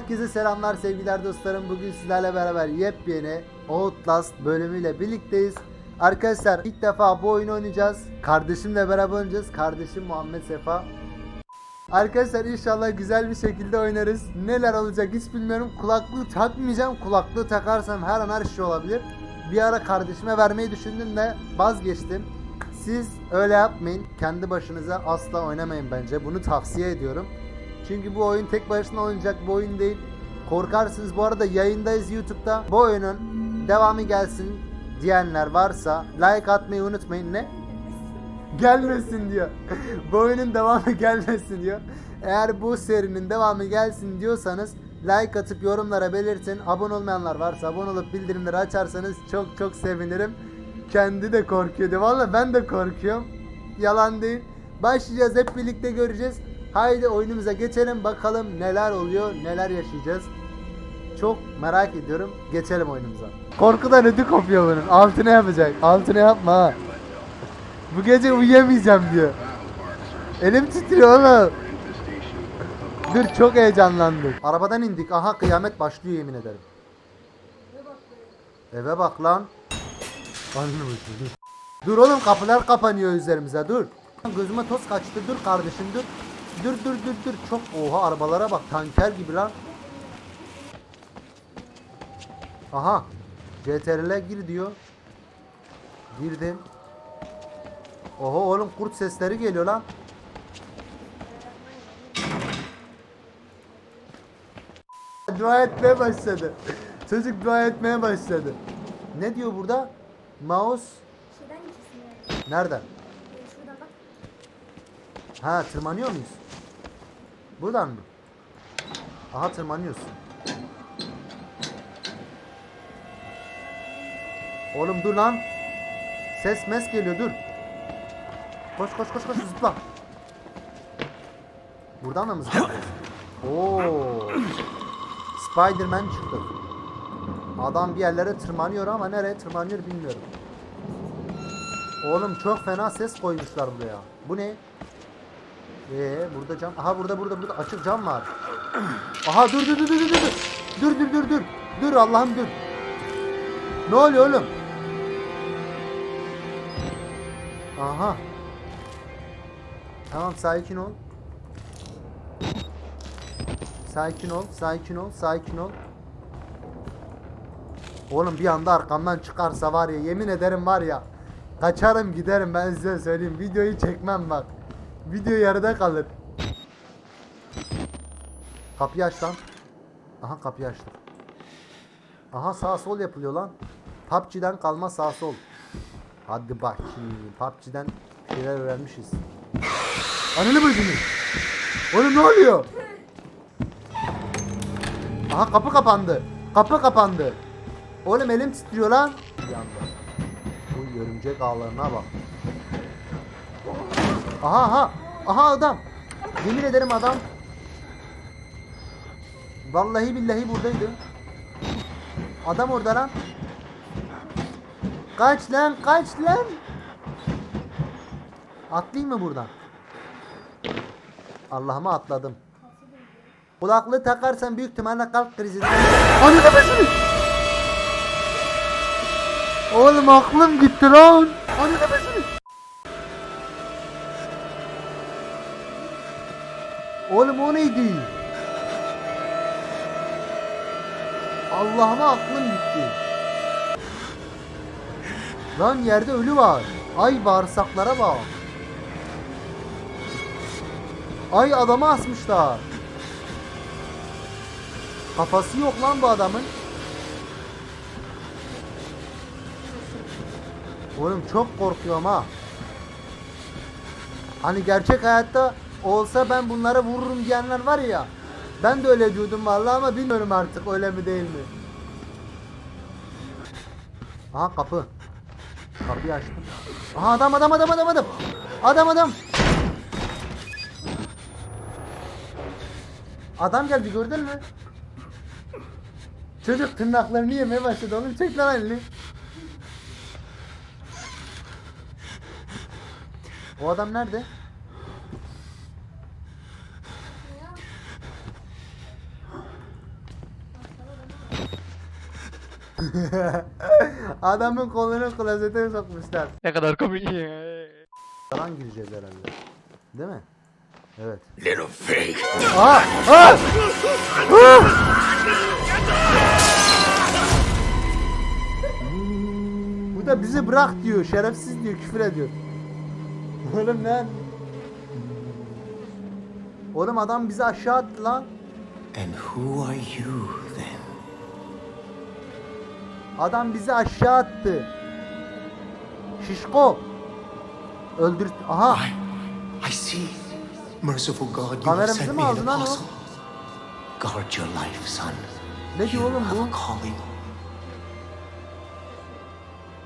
Herkese selamlar sevgiler dostlarım. Bugün sizlerle beraber yepyeni Outlast bölümüyle birlikteyiz. Arkadaşlar ilk defa bu oyunu oynayacağız. Kardeşimle beraber oynayacağız. Kardeşim Muhammed Sefa. Arkadaşlar inşallah güzel bir şekilde oynarız. Neler olacak hiç bilmiyorum. Kulaklığı takmayacağım. Kulaklığı takarsam her an her şey olabilir. Bir ara kardeşime vermeyi düşündüm de vazgeçtim. Siz öyle yapmayın. Kendi başınıza asla oynamayın bence. Bunu tavsiye ediyorum. Çünkü bu oyun tek başına oynayacak bir oyun değil. Korkarsınız. Bu arada yayındayız YouTube'da. Bu oyunun devamı gelsin diyenler varsa like atmayı unutmayın. Ne? Gelmesin diyor. bu oyunun devamı gelmesin diyor. Eğer bu serinin devamı gelsin diyorsanız like atıp yorumlara belirtin. Abone olmayanlar varsa abone olup bildirimleri açarsanız çok çok sevinirim. Kendi de korkuyordu. Valla ben de korkuyorum. Yalan değil. Başlayacağız hep birlikte göreceğiz. Haydi oyunumuza geçelim bakalım neler oluyor, neler yaşayacağız. Çok merak ediyorum. Geçelim oyunumuza. Korkudan ödü kopuyor bunun. Altına yapacak. Altına yapma ha. Bu gece uyuyamayacağım diyor. Elim titriyor oğlum. Dur çok heyecanlandım. Arabadan indik. Aha kıyamet başlıyor yemin ederim. Eve bak lan. Dur oğlum kapılar kapanıyor üzerimize dur. Gözüme toz kaçtı dur kardeşim dur. Dur dur dur dur çok oha arabalara bak tanker gibi lan. Aha CTRL'e gir diyor. Girdim. Oha oğlum kurt sesleri geliyor lan. Dua etmeye başladı. Çocuk dua etmeye başladı. Ne diyor burada? Mouse nereden? Ee. Ha tırmanıyor muyuz? Buradan mı? Aha tırmanıyorsun. Oğlum dur lan. Ses mes geliyor dur. Koş koş koş koş zıpla. Buradan da mı zıplayacağız? Oo. Spiderman çıktı. Adam bir yerlere tırmanıyor ama nereye tırmanıyor bilmiyorum. Oğlum çok fena ses koymuşlar buraya. Bu ne? Ee burada cam. Aha burada burada burada açık cam var. Aha dur dur dur dur dur dur. Dur dur dur dur. Dur Allah'ım dur. Ne oluyor oğlum? Aha. Tamam sakin ol. Sakin ol, sakin ol, sakin ol. Oğlum bir anda arkamdan çıkarsa var ya yemin ederim var ya. Kaçarım giderim ben size söyleyeyim. Videoyu çekmem bak. Video yarıda kalır. Kapıyı aç lan. Aha kapıyı açtım. Aha sağ sol yapılıyor lan. PUBG'den kalma sağ sol. Hadi bakayım. PUBG'den bir şeyler öğrenmişiz. Ananı bacını. Oğlum ne oluyor? Aha kapı kapandı. Kapı kapandı. Oğlum elim titriyor lan. Anda. Bu örümcek ağlarına bak. Aha aha. Aha adam. Yemin ederim adam. Vallahi billahi buradaydı. Adam orada lan. Kaç lan kaç lan. Atlayayım mı buradan? Allah'ıma atladım. Kulaklığı takarsan büyük ihtimalle kalp krizi. Anı kafasını. Oğlum aklım gitti lan. Anı kafasını. Oğlum o neydi? Allah'ıma aklım gitti. Lan yerde ölü var. Ay bağırsaklara bak. Ay adamı asmışlar. Kafası yok lan bu adamın. Oğlum çok korkuyorum ha. Hani gerçek hayatta olsa ben bunlara vururum diyenler var ya. Ben de öyle diyordum vallahi ama bilmiyorum artık öyle mi değil mi. Aha kapı. Kapıyı açtım. Aha adam adam adam adam adam. Adam adam. Adam geldi gördün mü? Çocuk tırnaklarını yemeye başladı oğlum çek lan elini. O adam nerede? Adamın kolunu klozete sokmuşlar. Ne kadar komik ya. Falan gireceğiz herhalde. Değil mi? Evet. Little pig. Aa! Aa! Aa! Bu da bizi bırak diyor. Şerefsiz diyor. Küfür ediyor. Oğlum lan. Oğlum adam bizi aşağı attı lan. And who are you then? Adam bizi aşağı attı. Şişko. Öldür... Aha. I see. Merciful God, you have sent me an apostle. Guard your life, son. Ne diyor oğlum bu?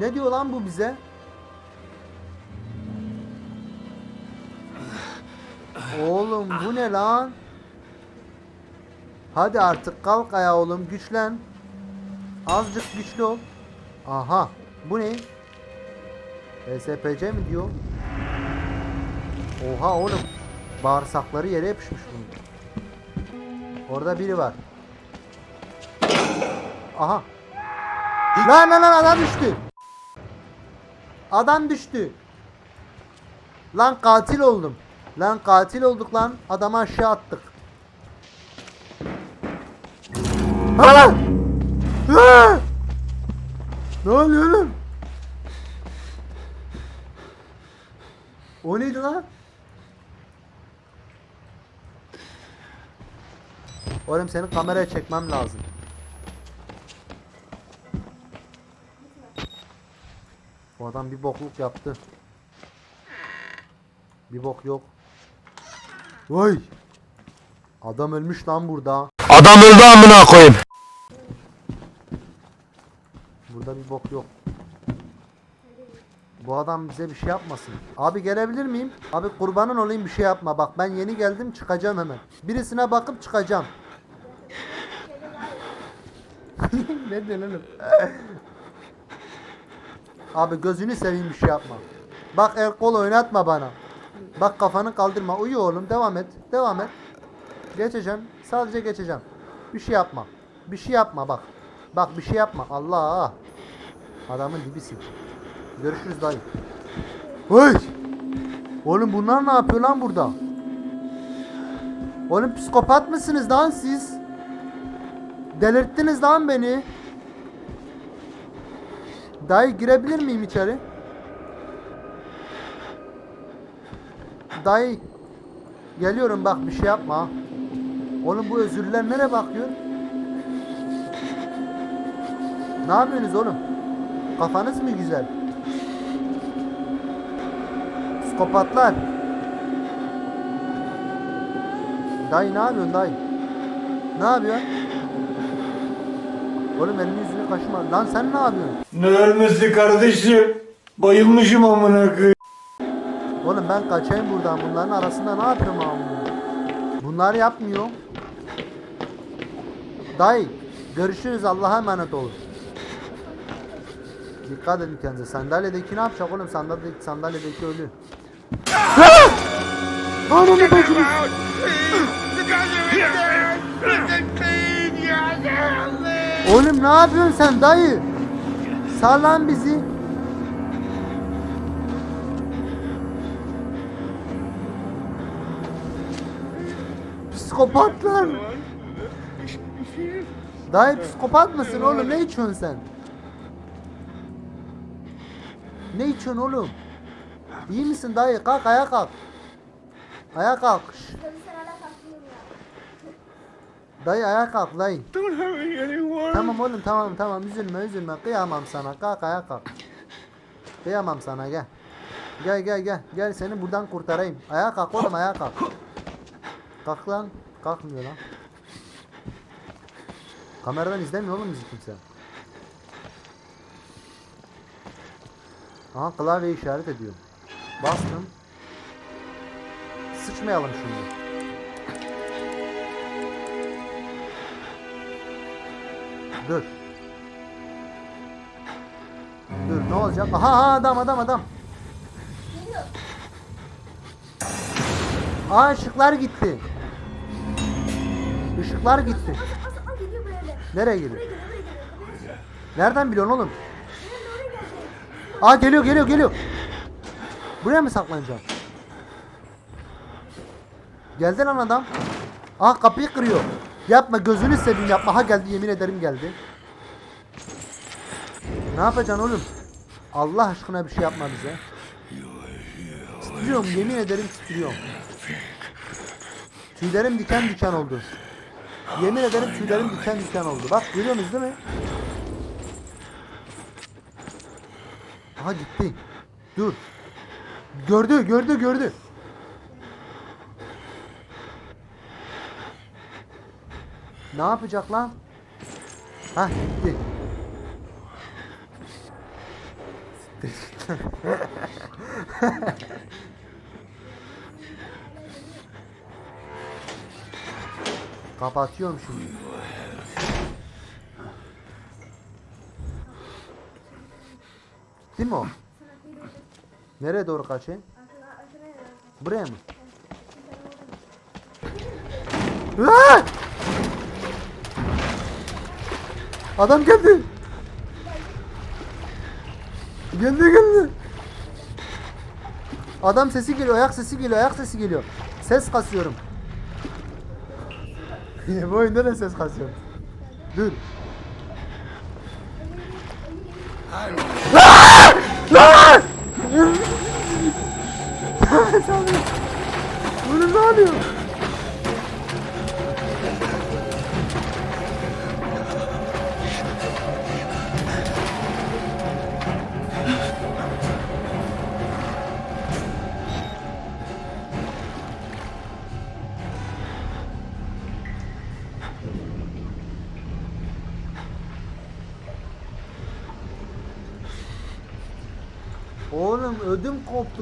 Ne diyor lan bu bize? Oğlum bu ne lan? Hadi artık kalk ayağa oğlum güçlen. Azıcık güçlü ol. Aha bu ne? SPC mi diyor? Oha oğlum. Bağırsakları yere yapışmış bunun. Orada biri var. Aha. Lan lan lan adam düştü. Adam düştü. Lan katil oldum. Lan katil olduk lan. Adamı aşağı attık. Lan! Ne oluyor oğlum? O neydi lan? Oğlum seni kameraya çekmem lazım. Bu adam bir bokluk yaptı. Bir bok yok. Vay! Adam ölmüş lan burada. Adam öldü amına koyayım. Burada bir bok yok. Bu adam bize bir şey yapmasın. Abi gelebilir miyim? Abi kurbanın olayım bir şey yapma. Bak ben yeni geldim çıkacağım hemen. Birisine bakıp çıkacağım. ne oğlum? Abi gözünü seveyim bir şey yapma. Bak el kol oynatma bana. Bak kafanı kaldırma. Uyu oğlum devam et. Devam et. Geçeceğim. Sadece geçeceğim. Bir şey yapma. Bir şey yapma bak. Bak bir şey yapma. Allah. Adamın dibisin. Görüşürüz dayı. Hey! Oğlum bunlar ne yapıyor lan burada? Oğlum psikopat mısınız lan siz? Delirttiniz lan beni. Dayı girebilir miyim içeri? Dayı geliyorum bak bir şey yapma. Oğlum bu özürler nereye bakıyor? Ne yapıyorsunuz oğlum? Kafanız mı güzel? Psikopatlar. Dayı ne yapıyorsun dayı? Ne yapıyorsun? Oğlum elini yüzünü kaşıma. Lan sen ne yapıyorsun? Ne ölmesi kardeşim? Bayılmışım amına koyayım. Oğlum ben kaçayım buradan. Bunların arasında ne yapıyorum abi? Bunlar yapmıyor. Dayı görüşürüz Allah'a emanet olun. Dikkat edin kendinize. Sandalyedeki ne yapacak oğlum? Sandalyedeki, sandalyedeki ölü. Ananı bacını. Oğlum ne yapıyorsun sen dayı? Sal bizi. Psikopatlar. Dayı psikopat mısın oğlum? Ne içiyorsun sen? Ne içiyorsun oğlum? İyi misin dayı? Kalk ayağa kalk. Ayağa kalk. Şş. Dayı ayağa kalk dayı. Tamam oğlum tamam tamam üzülme üzülme kıyamam sana kalk ayağa kalk. Kıyamam sana gel. Gel gel gel gel seni buradan kurtarayım. Ayağa kalk oğlum ayağa kalk. Kalk lan. Kalkmıyor lan. Kameradan izlemiyor oğlum bizi kimse. Aha klavye işaret ediyor. Bastım. Sıçmayalım şimdi. Dur. Dur ne olacak? Aha, aha adam adam adam. Aa ışıklar gitti. Işıklar gitti. Nereye gidiyor? Nereden biliyorsun oğlum? Aa geliyor geliyor geliyor. Buraya mı saklanacağım? Geldi lan adam. Aa kapıyı kırıyor. Yapma gözünü seveyim yapma. Ha geldi yemin ederim geldi. Ne yapacaksın oğlum? Allah aşkına bir şey yapma bize. Titriyorum yemin ederim titriyorum. Tüylerim diken diken oldu. Yemin ederim tüylerim diken diken oldu. Bak görüyorsunuz değil mi? Aha gitti. Dur. Gördü gördü gördü. Ne yapacak lan? Hah gitti. Kapatıyorum şimdi. Gitti mi o? Nereye doğru kaçayım? Buraya mı? Aa! Adam geldi. Geldi geldi. Adam sesi geliyor, ayak sesi geliyor, ayak sesi geliyor. Ses kasıyorum. Bu oyunda ne ses kasıyorum? Dur.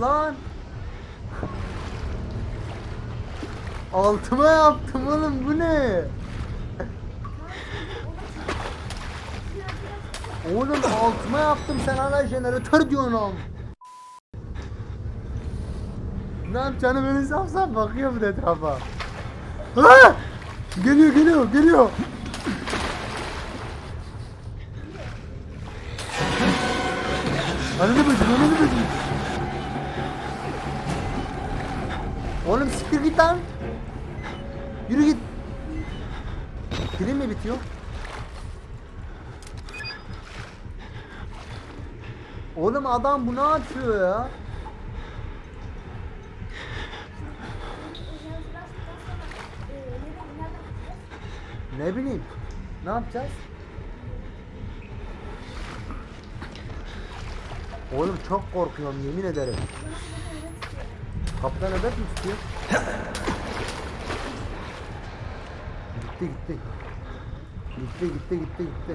Lan. Altıma yaptım oğlum bu ne? Oğlum altıma yaptım sen hala jeneratör diyorsun oğlum. Ne yapacağını böyle safsaf bakıyor bu etrafa. Ha! Geliyor geliyor geliyor. Ananı bacım ananı bacım. Oğlum siktir git lan. Yürü git. Film mi bitiyor? Oğlum adam bu ne yapıyor ya? Ne bileyim. Ne yapacağız? Oğlum çok korkuyorum yemin ederim. Kaptan nöbet mi tutuyor? gitti gitti. Gitti gitti gitti gitti.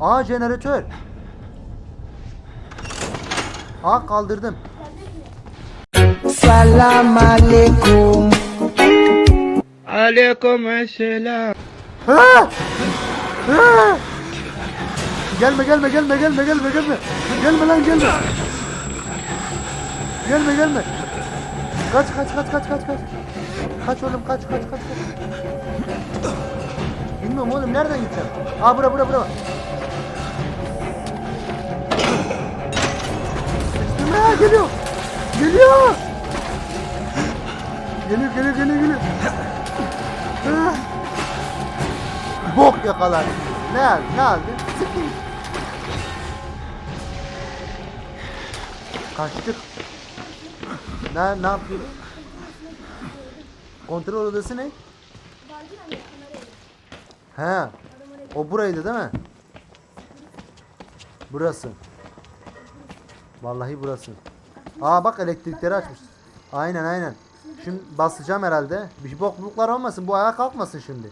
Aa jeneratör. Aa kaldırdım. Salam alaikum. Aleyküm selam. Ha! Ha! Gelme gelme gelme gelme gelme gelme. Gelme lan gelme. Gelme gelme. Kaç kaç kaç kaç kaç kaç. Kaç oğlum kaç kaç kaç kaç. Bilmiyorum oğlum nereden gideceğim? Aa bura bura bura. Sıçtım ya geliyor. Geliyor. Geliyor geliyor geliyor geliyor. Ah. Bok yakalar. Ne aldı? Ne aldı? Siktir. Kaçtık. Ne ne yapıyor? Kontrol odası ne? He. O buraydı değil mi? Burası. Vallahi burası. Aa bak elektrikleri açmış. Aynen aynen. Şimdi basacağım herhalde. Bir bokluklar olmasın. Bu ayağa kalkmasın şimdi.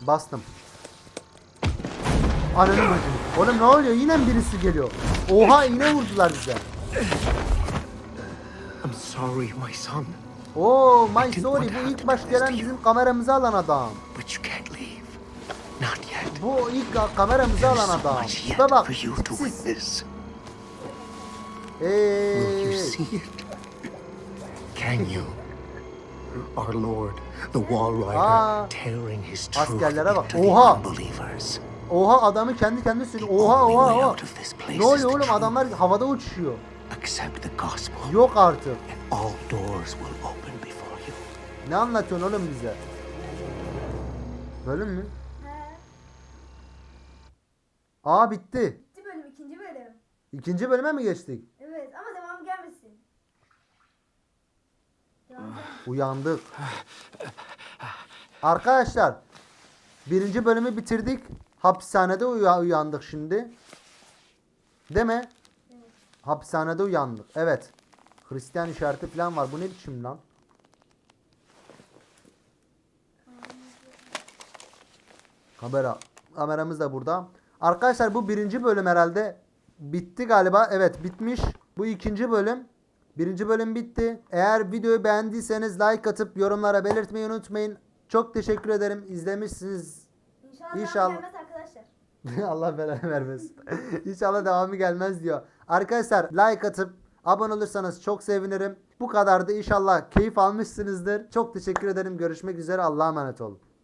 Bastım. Ananı bacım. Oğlum ne oluyor? Yine birisi geliyor? Oha yine vurdular bize. I'm sorry, my son, Oo my sorry bu ilk baş gelen bizim kameramızı alan adam. but you can't leave. Not yet. Bu ilk ka- kameramızı alan adam. Tipe bak. you Eee. Can you? Our Lord The Wall Rider tearing his truth into the unbelievers. Oha adamı kendi kendine söylüyor. Oha oha oha. Ne oluyor oğlum adamlar havada uçuyor. Accept the gospel, Yok artık. and all doors will open before you. Ne anlatıyorsun oğlum bize? Bölüm mü? He. Aa bitti. Bitti bölüm ikinci bölüm. İkinci bölüme mi geçtik? Evet ama devam gelmesin. Devam gelmesin. Uyandık. Arkadaşlar birinci bölümü bitirdik. Hapishanede uya- uyandık şimdi. Değil mi? Hapishanede uyandık. Evet. Hristiyan işareti falan var. Bu ne biçim lan? Kamera. Kameramız da burada. Arkadaşlar bu birinci bölüm herhalde bitti galiba. Evet bitmiş. Bu ikinci bölüm. Birinci bölüm bitti. Eğer videoyu beğendiyseniz like atıp yorumlara belirtmeyi unutmayın. Çok teşekkür ederim. İzlemişsiniz. İnşallah, İnşallah. gelmez arkadaşlar. Allah belanı vermesin. İnşallah devamı gelmez diyor. Arkadaşlar like atıp abone olursanız çok sevinirim. Bu kadar da inşallah keyif almışsınızdır. Çok teşekkür ederim. Görüşmek üzere. Allah'a emanet olun.